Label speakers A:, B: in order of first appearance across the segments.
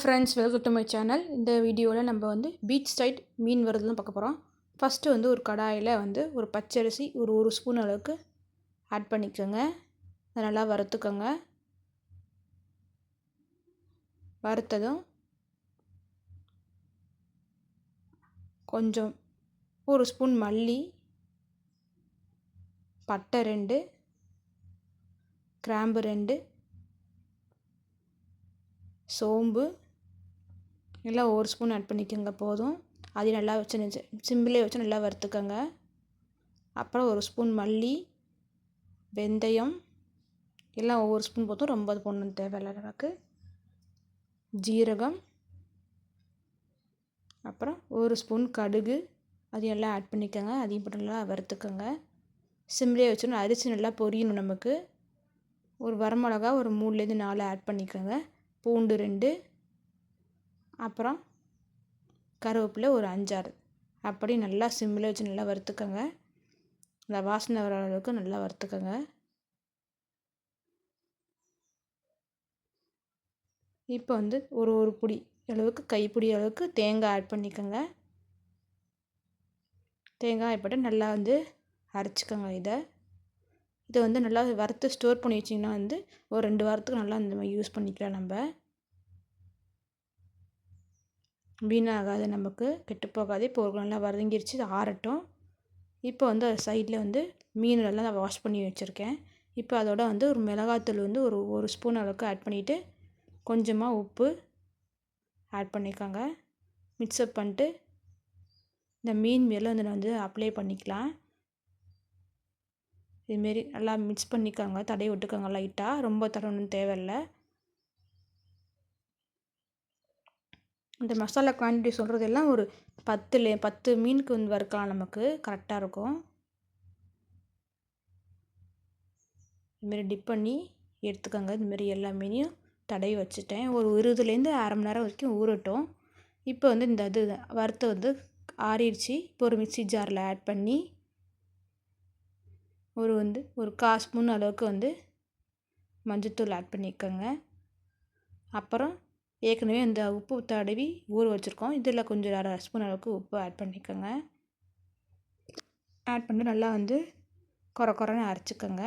A: Friends welcome to my channel இந்த வீடியோவில் நம்ம வந்து பீச் சைட் மீன் வருதுன்னு பார்க்க போகிறோம் ஃபஸ்ட்டு வந்து ஒரு கடாயில் வந்து ஒரு பச்சரிசி ஒரு ஒரு ஸ்பூன் அளவுக்கு ஆட் பண்ணிக்கோங்க. அதை நல்லா வறுத்துக்கோங்க. வறுத்ததும் கொஞ்சம் ஒரு ஸ்பூன் மல்லி பட்டை ரெண்டு கிராம்பு ரெண்டு சோம்பு நல்லா ஒரு ஸ்பூன் ஆட் பண்ணிக்கோங்க போதும். அதையும் நல்லா வச்சு சிம்பிளே வச்சு நல்லா வறுத்துக்கோங்க. அப்புறம் ஒரு ஸ்பூன் மல்லி வெந்தயம் எல்லாம் ஒவ்வொரு ஸ்பூன் போதும். ரொம்ப பொண்ணு தேவையில்ல நமக்கு. ஜீரகம். அப்புறம் ஒரு ஸ்பூன் கடுகு. அதையும் எல்லாம் ஆட் பண்ணிக்கோங்க. அதையும் போட்டு நல்லா வறுத்துக்கோங்க. சிம்லேயே வச்சுன்னு அரிசி நல்லா பொரியணும் நமக்கு. ஒரு வரமிளகா ஒரு மூணுலேருந்து நாலு ஆட் பண்ணிக்கோங்க. பூண்டு ரெண்டு. அப்புறம் கருவேப்பிலை ஒரு அஞ்சாறு. அப்படி நல்லா சிம்மில் வச்சு நல்லா வறுத்துக்கோங்க. இந்த வாசனை வர அளவுக்கு நல்லா வறுத்துக்கோங்க. இப்போ வந்து ஒரு ஒரு பிடி அளவுக்கு கைப்பிடி அளவுக்கு தேங்காய் ஆட் பண்ணிக்கோங்க. தேங்காய் போட்டு நல்லா வந்து அரைச்சிக்கோங்க இதை. இதை வந்து நல்லா வறுத்து ஸ்டோர் பண்ணி வச்சிங்கன்னா வந்து ஒரு ரெண்டு வாரத்துக்கு நல்லா இந்த மாதிரி யூஸ் பண்ணிக்கலாம் நம்ம. வீணாகாது நமக்கு கெட்டு போகாது இப்போ ஒரு நல்லா வதங்கிருச்சு ஆறட்டும். இப்போ வந்து அது சைடில் வந்து மீனெல்லாம் நான் வாஷ் பண்ணி வச்சுருக்கேன். இப்போ அதோட வந்து ஒரு மிளகாத்தூள் வந்து ஒரு ஒரு ஸ்பூன் அளவுக்கு ஆட் பண்ணிவிட்டு கொஞ்சமாக உப்பு ஆட் பண்ணிக்கோங்க. மிக்ஸ்அப் பண்ணிட்டு இந்த மீன் மேலே வந்து நான் வந்து அப்ளை பண்ணிக்கலாம். இதுமாரி நல்லா மிக்ஸ் பண்ணிக்கோங்க. தடவி விட்டுக்கோங்க லைட்டாக ரொம்ப தடவணும் தேவையில்லை. இந்த மசாலா குவான்டிட்டி சொல்கிறது எல்லாம் ஒரு பத்துல பத்து மீனுக்கு வந்து வறுக்கலாம் நமக்கு. கரெக்டாக இருக்கும். இதுமாரி டிப் பண்ணி எடுத்துக்கோங்க. இதுமாரி எல்லா மீனையும் தடவி வச்சுட்டேன். ஒரு இருபதுலேருந்து அரை மணி நேரம் வரைக்கும் ஊறட்டும். இப்போ வந்து இந்த இது வறுத்து வந்து ஆறிடுச்சு. இப்போ ஒரு மிக்சி ஜாரில் ஆட் பண்ணி ஒரு வந்து ஒரு கால் ஸ்பூன் அளவுக்கு வந்து மஞ்சத்தூள் ஆட் பண்ணிக்கோங்க. அப்புறம் ஏற்கனவே இந்த உப்பு தடவி ஊற வச்சுருக்கோம். இதில் கொஞ்சம் அரை ஸ்பூன் அளவுக்கு உப்பு ஆட் பண்ணிக்கோங்க. ஆட் பண்ணி நல்லா வந்து கொர கொரன்னு அரைச்சிக்கோங்க.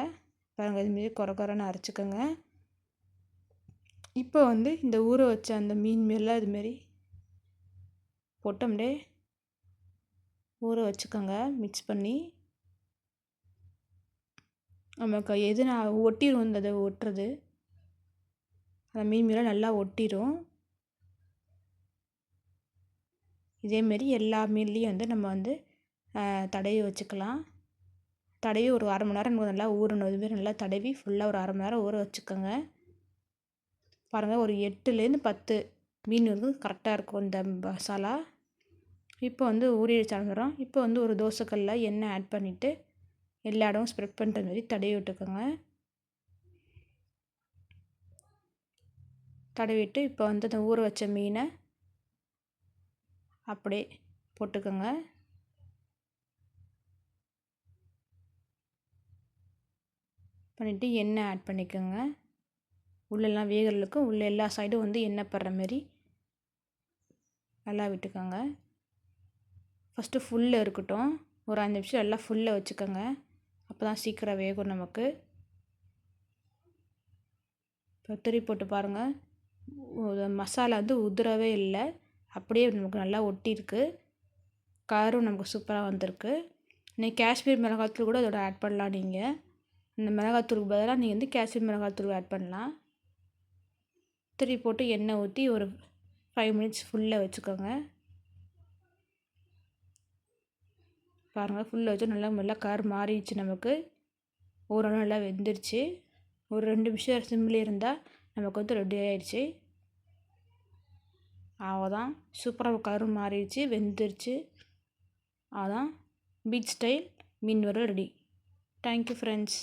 A: பாருங்கள் இதுமாரி கொர கொரன்னு அரைச்சிக்கோங்க. இப்போ வந்து இந்த ஊற வச்ச அந்த மீன் மேலாம் இதுமாரி போட்டோம்டே ஊற வச்சுக்கோங்க மிக்ஸ் பண்ணி. நமக்கு எது நான் ஒட்டிடும் இந்த அதை ஒட்டுறது. அந்த மீன் மேலே நல்லா ஒட்டிடும் இதேமாரி எல்லா மீன்லேயும் வந்து நம்ம வந்து தடவி வச்சுக்கலாம். தடவி ஒரு அரை மணி நேரம் நல்லா ஊறணும். இதுமாரி நல்லா தடவி ஃபுல்லாக ஒரு அரை மணி நேரம் ஊற வச்சுக்கோங்க. பாருங்கள் ஒரு எட்டுலேருந்து பத்து மீன் வந்து கரெக்டாக இருக்கும் இந்த மசாலா. இப்போ வந்து ஊறிடுச்சு இப்போ வந்து ஒரு தோசைக்கல்லில் எண்ணெய் ஆட் பண்ணிவிட்டு எல்லா இடமும் ஸ்ப்ரெட் பண்ணுற மாதிரி தடவி விட்டுக்கோங்க. தடவிட்டு இப்போ வந்து அந்த ஊற வச்ச மீனை அப்படியே போட்டுக்கோங்க. பண்ணிவிட்டு எண்ணெய் ஆட் பண்ணிக்கோங்க. உள்ளெல்லாம் வேகிறதுக்கு உள்ள எல்லா சைடும் வந்து எண்ணெய் படுற மாரி நல்லா விட்டுக்கோங்க. ஃபஸ்ட்டு ஃபுல்லில் இருக்கட்டும். ஒரு அஞ்சு நிமிஷம் எல்லாம் ஃபுல்லில் வச்சுக்கோங்க. அப்போ தான் சீக்கிரம் வேகும் நமக்கு. இப்போ திருப்பி போட்டு பாருங்கள் மசாலா வந்து உதிரவே இல்லை. அப்படியே நமக்கு நல்லா ஒட்டியிருக்கு. கலரும் நமக்கு சூப்பராக வந்திருக்கு. நீங்கள் காஷ்மீர் மிளகாத்தூள் கூட அதோட ஆட் பண்ணலாம் நீங்கள் இந்த மிளகாத்தூளுக்கு பதிலாக நீங்கள் வந்து காஷ்மீர் மிளகாத்தூள் ஆட் பண்ணலாம். திருப்பி போட்டு எண்ணெய் ஊற்றி ஒரு ஃபைவ் மினிட்ஸ் ஃபுல்லாக வச்சுக்கோங்க. பாருங்கள் ஃபுல்லாக வச்சு நல்லா நல்லா கலர் மாறிடுச்சு நமக்கு. ஓரளவு நல்லா வெந்துருச்சு. ஒரு ரெண்டு நிமிஷம் சிம்மில் இருந்தால் நமக்கு வந்து ரெடி ஆயிடுச்சு. அவ்வளோதான் சூப்பராக கலர் மாறிடுச்சு வெந்துருச்சு. அதான் பீச் ஸ்டைல் மீன் வர ரெடி தேங்க்யூ ஃப்ரெண்ட்ஸ்